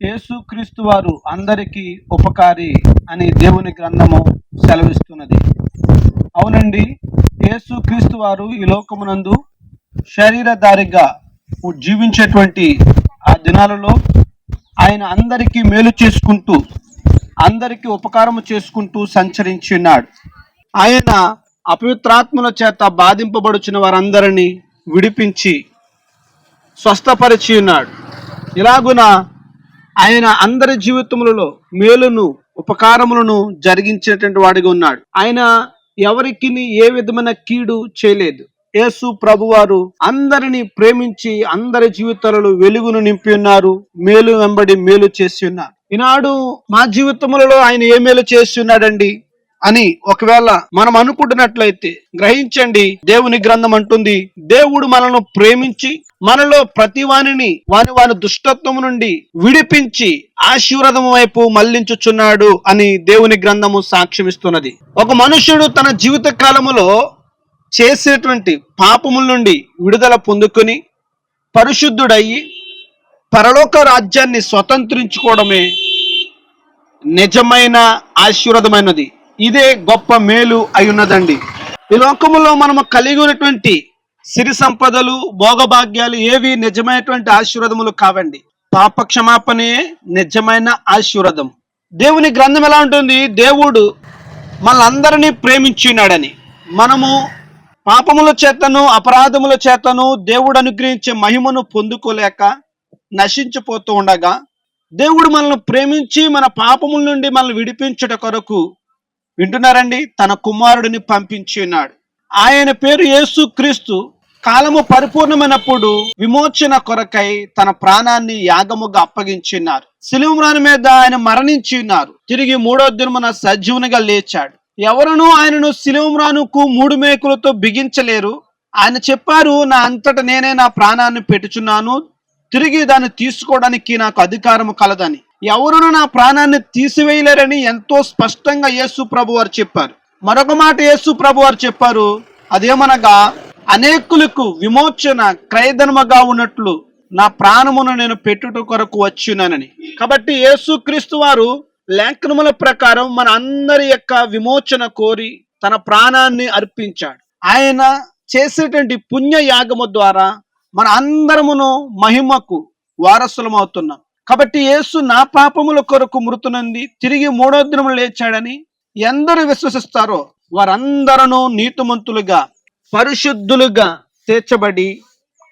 యేసుక్రీస్తు వారు అందరికీ ఉపకారి అని దేవుని గ్రంథము సెలవిస్తున్నది. అవునండి యేసుక్రీస్తు వారు ఈ లోకమునందు శరీరధారిగా జీవించేటువంటి ఆ దినాలలో ఆయన అందరికీ మేలు చేసుకుంటూ అందరికీ ఉపకారము చేసుకుంటూ సంచరించి ఉన్నాడు ఆయన అపవిత్రాత్మల చేత బాధింపబడుచున్న వారందరినీ విడిపించి స్వస్థపరిచి ఉన్నాడు ఇలాగున ఆయన అందరి జీవితములలో మేలును ఉపకారములను జరిగించేటువంటి వాడిగా ఉన్నాడు. ఆయన ఎవరికి ఏ విధమైన కీడు చేయలేదు. యేసు ప్రభువారు అందరిని ప్రేమించి అందరి జీవితాలలో వెలుగును నింపి ఉన్నారు మేలు వెంబడి మేలు చేసి ఉన్నారు. ఈనాడు మా జీవితములలో ఆయన ఏ మేలు చేసి ఉన్నాడండి అని ఒకవేళ మనం అనుకుంటున్నట్లయితే గ్రహించండి దేవుని గ్రంథం అంటుంది దేవుడు మనల్ని ప్రేమించి మనలో ప్రతి వానిని వాని వాని దుష్టత్వం నుండి విడిపించి ఆశీర్వదం వైపు మళ్ళించుచున్నాడు అని దేవుని గ్రంథము సాక్ష్యమిస్తున్నది. ఒక మనుషుడు తన జీవిత కాలములో చేసేటువంటి పాపముల నుండి విడుదల పొందుకొని పరిశుద్ధుడయ్యి పరలోక రాజ్యాన్ని స్వతంత్రించుకోవడమే నిజమైన ఆశీర్వదమైనది. ఇదే గొప్ప మేలు అయి ఉన్నదండి. ఈ లోకములో మనము కలిగి ఉన్నటువంటి సిరి సంపదలు భోగభాగ్యాలు ఏవి నిజమైనటువంటి ఆశీర్వదములు కావండి. పాప క్షమాపణే నిజమైన ఆశీర్వదం. దేవుని గ్రంథం ఎలా ఉంటుంది? దేవుడు మనందరినీ ప్రేమించున్నాడని మనము పాపముల చేతను అపరాధముల చేతను దేవుడు అనుగ్రహించే మహిమను పొందుకోలేక నశించిపోతూ ఉండగా దేవుడు మనల్ని ప్రేమించి మన పాపముల నుండి మనల్ని విడిపించుట కొరకు వింటున్నారండి? తన కుమారుడిని పంపించి ఉన్నాడు ఆయన పేరు యేసు క్రీస్తు. కాలము పరిపూర్ణమైనప్పుడు విమోచన కొరకై తన ప్రాణాన్ని యాగముగా అప్పగించినారు. సిలువరాని మీద ఆయన మరణించి ఉన్నారు తిరిగి మూడో దినమున సజీవునిగా లేచాడు. ఎవరునూ ఆయనను సిలువరానుకు మూడు మేకులతో బిగించలేరు. ఆయన చెప్పారు నా అంతట నేనే నా ప్రాణాన్ని పెట్టుచున్నాను. తిరిగి దాన్ని తీసుకోవడానికి నాకు అధికారం కలదని. ఎవరును నా ప్రాణాన్ని తీసివేయలేరని ఎంతో స్పష్టంగా యేసు ప్రభు వారు చెప్పారు. మరొక మాట యేసు ప్రభు వారు చెప్పారు. అదేమనగా అనేకులకు విమోచన క్రయధనముగా ఉన్నట్లు నా ప్రాణమును నేను పెట్టుట కొరకు వచ్చినానని. కాబట్టి యేసు క్రీస్తు వారు లేఖనముల ప్రకారం మన అందరి యొక్క విమోచన కోరి తన ప్రాణాన్ని అర్పించాడు. ఆయన చేసేటువంటి పుణ్య యాగము ద్వారా మన అందరమును మహిమకు వారసులం అవుతున్నాం కాబట్టి యేసు నా పాపముల కొరకు మృతునంది తిరిగి మూడో దినములు లేచాడని ఎందరు విశ్వసిస్తారో వారందరూ నీతిమంతులుగా పరిశుద్ధులుగా తీర్చబడి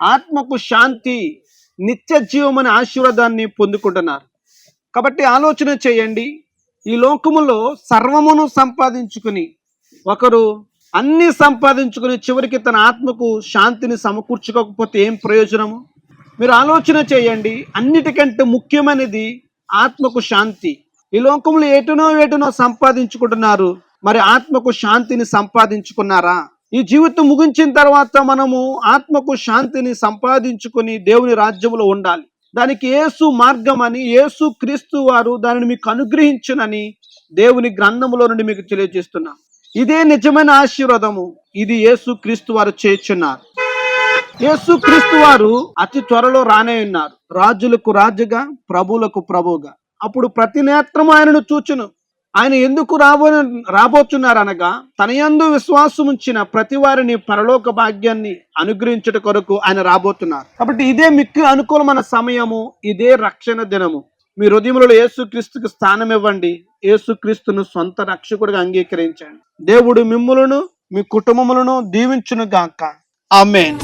ఆత్మకు శాంతి నిత్య జీవమనే ఆశీర్వాదాన్ని పొందుకుంటున్నారు. కాబట్టి ఆలోచన చేయండి. ఈ లోకములో సర్వమును సంపాదించుకుని ఒకరు అన్ని సంపాదించుకుని చివరికి తన ఆత్మకు శాంతిని సమకూర్చుకోకపోతే ఏం ప్రయోజనము? మీరు ఆలోచన చేయండి. అన్నిటికంటే ముఖ్యమైనది ఆత్మకు శాంతి. ఈ లోకంలో ఎటునో ఎటునో సంపాదించుకుంటున్నారు. మరి ఆత్మకు శాంతిని సంపాదించుకున్నారా? ఈ జీవితం ముగించిన తర్వాత మనము ఆత్మకు శాంతిని సంపాదించుకొని దేవుని రాజ్యంలో ఉండాలి. దానికి ఏసు మార్గం అని ఏసు క్రీస్తు వారు దానిని మీకు అనుగ్రహించునని దేవుని గ్రంథములో నుండి మీకు తెలియజేస్తున్నాం. ఇదే నిజమైన ఆశీర్వాదము. ఇది యేసు క్రీస్తు వారు చేర్చున్నారు యేసు క్రీస్తు వారు అతి త్వరలో రానే ఉన్నారు. రాజులకు రాజుగా ప్రభువులకు ప్రభువుగా. అప్పుడు ప్రతి నేత్రము ఆయనను చూచును. ఆయన ఎందుకు రాబో రాబోతున్నారు అనగా తన యందు విశ్వాసం ఉంచిన ప్రతి వారిని పరలోక భాగ్యాన్ని అనుగ్రహించుట కొరకు ఆయన రాబోతున్నారు. కాబట్టి ఇదే మిక్కు అనుకూలమైన సమయము ఇదే రక్షణ దినము. మీ హృదయములలో యేసుక్రీస్తుకు స్థానం ఇవ్వండి. యేసుక్రీస్తును సొంత రక్షకుడిగా అంగీకరించండి. దేవుడు మిమ్ములను మీ కుటుంబములను దీవించును గాక ఆమెన్.